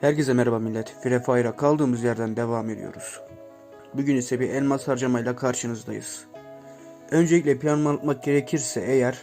Herkese merhaba millet. Free kaldığımız yerden devam ediyoruz. Bugün ise bir elmas harcamayla karşınızdayız. Öncelikle planımı anlatmak gerekirse eğer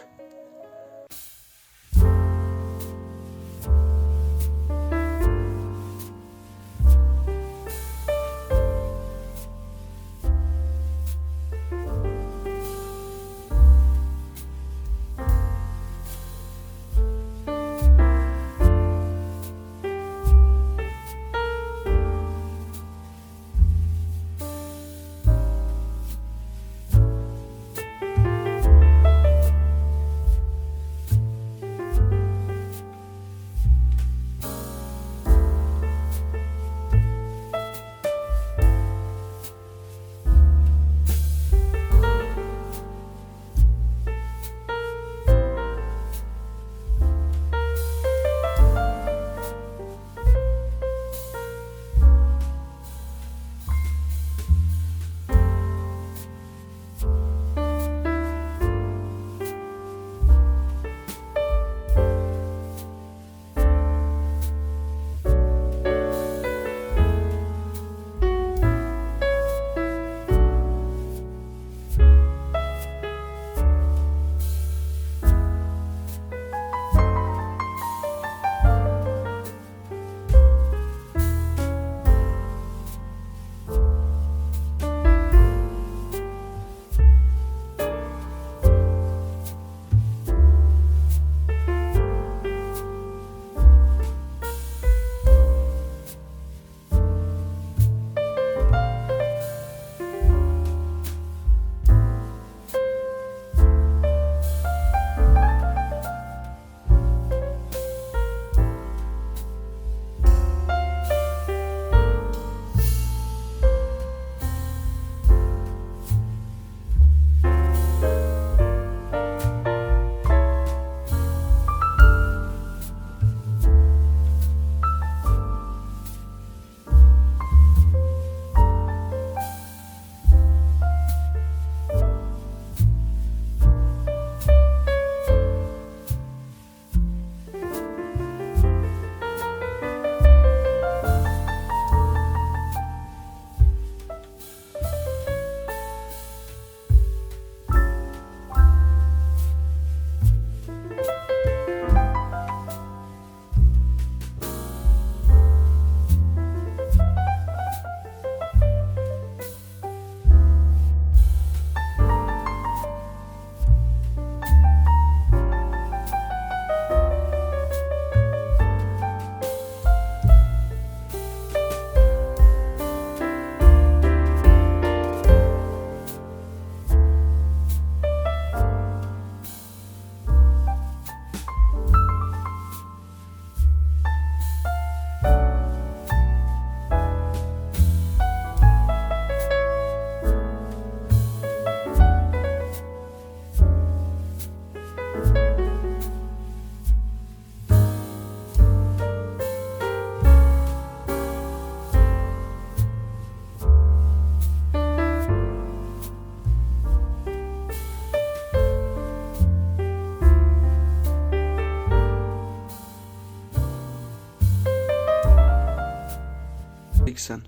sen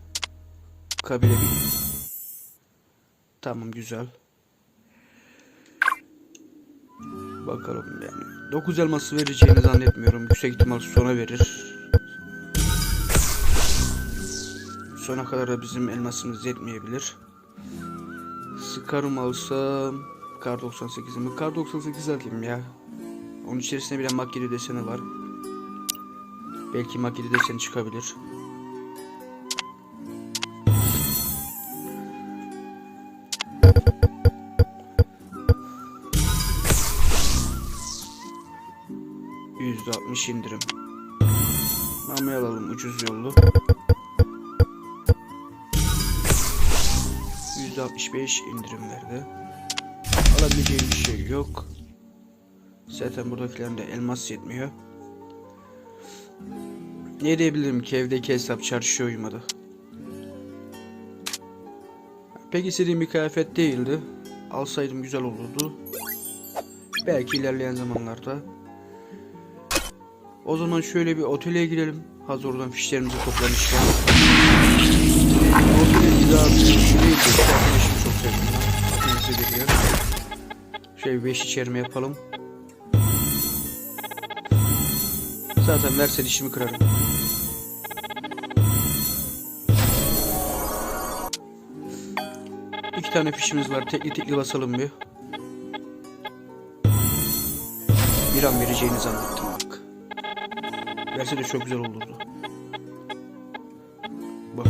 kabile bir. Tamam güzel. Bakalım yani. 9 elması vereceğini zannetmiyorum. Yüksek ihtimal sona verir. Sona kadar da bizim elmasımız yetmeyebilir. Scar'ım alsam Kar 98'imi. Kar 98 alayım ya. Onun içerisinde bile makyeli deseni var. Belki makyeli deseni çıkabilir. %60 indirim. Mami alalım ucuz yollu. %65 indirim verdi. Alabileceğim bir şey yok. Zaten buradakilerin de elmas yetmiyor. Ne diyebilirim ki evdeki hesap çarşıya uymadı. Pek istediğim bir kıyafet değildi. Alsaydım güzel olurdu. Belki ilerleyen zamanlarda. O zaman şöyle bir otele girelim. Hazır oradan fişlerimizi toplamışken. Bir daha bir şey çok sevdim. Şöyle 5 içerime yapalım. Zaten verse dişimi kırarım. İki tane fişimiz var. Tekli tekli basalım bir. Bir an vereceğini zannettim. Verse de çok güzel olurdu. Boş.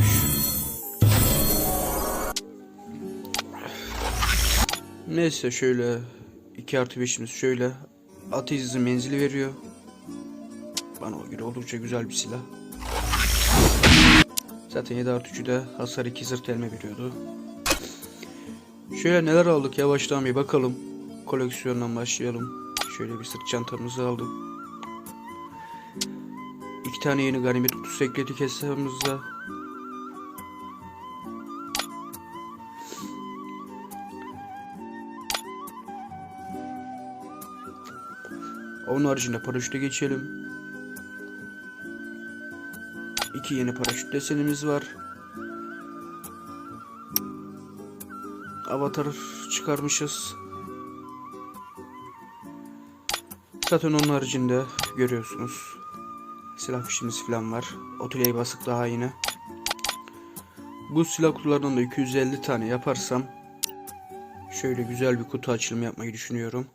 Neyse şöyle 2 artı 5'imiz şöyle ateş hızı menzili veriyor. Bana o göre oldukça güzel bir silah. Zaten 7 artı 3'ü de hasar 2 zırt elme veriyordu. Şöyle neler aldık yavaştan bir bakalım. Koleksiyondan başlayalım. Şöyle bir sırt çantamızı aldık. İki tane yeni ganimet kutusu ekledik hesabımıza. Onun haricinde paraşüte geçelim. İki yeni paraşüt desenimiz var. Avatar çıkarmışız. Zaten onun haricinde görüyorsunuz. Silah fişimiz falan var. Otiley basık daha yine. Bu silah kutularından da 250 tane yaparsam şöyle güzel bir kutu açılımı yapmayı düşünüyorum.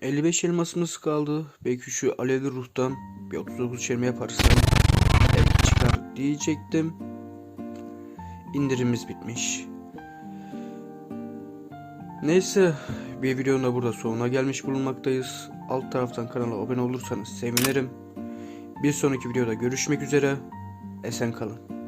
55 elmasımız kaldı. Belki şu alevli ruhtan bir 39 çelme yaparsam belki çıkar diyecektim. İndirimimiz bitmiş. Neyse bir videonun da burada sonuna gelmiş bulunmaktayız. Alt taraftan kanala abone olursanız sevinirim. Bir sonraki videoda görüşmek üzere. Esen kalın.